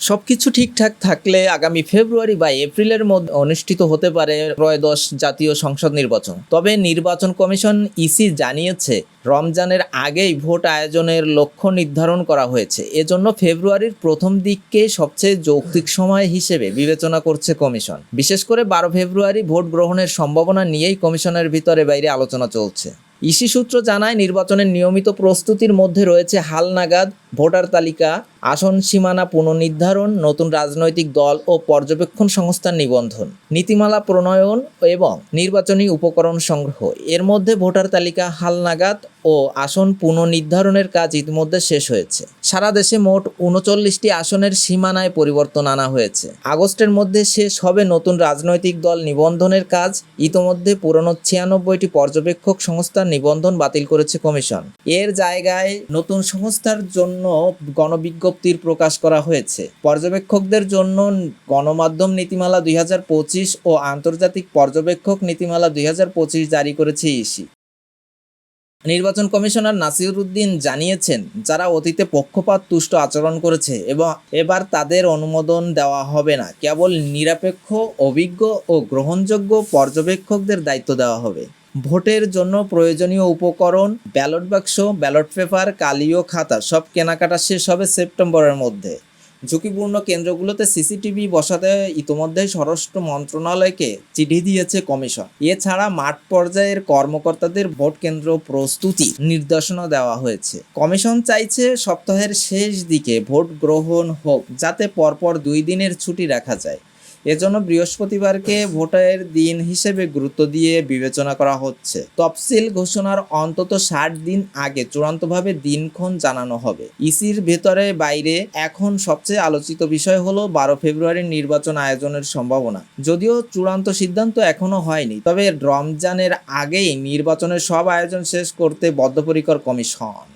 সবকিছু ঠিকঠাক থাকলে আগামী ফেব্রুয়ারি বা এপ্রিলের মধ্যে অনুষ্ঠিত হতে পারে ত্রয়োদশ জাতীয় সংসদ নির্বাচন। তবে নির্বাচন কমিশন ইসি জানিয়েছে, রমজানের আগেই ভোট আয়োজনের লক্ষ্য নির্ধারণ করা হয়েছে। এজন্য ফেব্রুয়ারির প্রথম দিককে সবচেয়ে যৌক্তিক সময় হিসেবে বিবেচনা করছে কমিশন। বিশেষ করে বারো ফেব্রুয়ারি ভোট গ্রহণের সম্ভাবনা নিয়েই কমিশনের ভিতরে বাইরে আলোচনা চলছে। ইসি সূত্র জানায়, নির্বাচনের নিয়মিত প্রস্তুতির মধ্যে রয়েছে হালনাগাদ ভোটার তালিকা, আসন সীমানা পুনর্নির্ধারণ, নতুন রাজনৈতিক দল ও পর্যবেক্ষণ সংস্থার নিবন্ধন, নীতিমালা প্রণয়ন এবং নির্বাচনী উপকরণ সংগ্রহ। এর মধ্যে ভোটার তালিকা হালনাগাদ ও আসন পুনর্নির্ধারণের কাজ ইতিমধ্যে শেষ হয়েছে। সারা দেশে মোট উনচল্লিশটি আসনের সীমানায় পরিবর্তন আনা হয়েছে। আগস্টের মধ্যে শেষ হবে নতুন রাজনৈতিক দল নিবন্ধনের কাজ। ইতোমধ্যে পুরনো ছিয়ানব্বইটি পর্যবেক্ষক সংস্থার নিবন্ধন বাতিল করেছে কমিশন। এর জায়গায় নতুন সংস্থার জন্য গণবিজ্ঞপ্তির প্রকাশ করা হয়েছে। পর্যবেক্ষকদের জন্য গণমাধ্যম নীতিমালা দুই হাজার পঁচিশ ও আন্তর্জাতিক পর্যবেক্ষক নীতিমালা দুই হাজার পঁচিশ জারি করেছে ইসি। নির্বাচন কমিশনার নাসিরুদ্দিন জানিয়েছেন, যারা অতীতে পক্ষপাত, তুষ্ট আচরণ করেছে এবং এবার তাদের অনুমোদন দেওয়া হবে না। কেবল নিরপেক্ষ, অভিজ্ঞ ও গ্রহণযোগ্য পর্যবেক্ষকদের দায়িত্ব দেওয়া হবে। ভোটের জন্য প্রয়োজনীয় উপকরণ, ব্যালট বাক্স, ব্যালট পেপার কালীয় খাতা, সব কেনাকাটা শেষ হবে সেপ্টেম্বরের মধ্যে। ঝুঁকিপূর্ণ কেন্দ্রগুলোতে সিসিটিভি বসাতে ইতোমধ্যে স্বরাষ্ট্র মন্ত্রণালয়কে চিঠি দিয়েছে কমিশন। এছাড়া মাঠ পর্যায়ের কর্মকর্তাদের ভোট কেন্দ্র প্রস্তুতি নির্দেশনা দেওয়া হয়েছে। কমিশন চাইছে সপ্তাহের শেষ দিকে ভোট গ্রহণ হোক, যাতে পরপর দুই দিনের ছুটি রাখা যায়। এজন্য বৃহস্পতিবারকে ভোটের দিন হিসেবে গুরুত্ব দিয়ে বিবেচনা করা হচ্ছে। তফসিল ঘোষণার অন্তত ষাট দিন আগে চূড়ান্তভাবে দিনক্ষণ জানানো হবে। ইসির ভেতরে বাইরে এখন সবচেয়ে আলোচিত বিষয় হলো বারো ফেব্রুয়ারির নির্বাচন আয়োজনের সম্ভাবনা। যদিও চূড়ান্ত সিদ্ধান্ত এখনও হয়নি, তবে রমজানের আগেই নির্বাচনের সব আয়োজন শেষ করতে বদ্ধপরিকর কমিশন।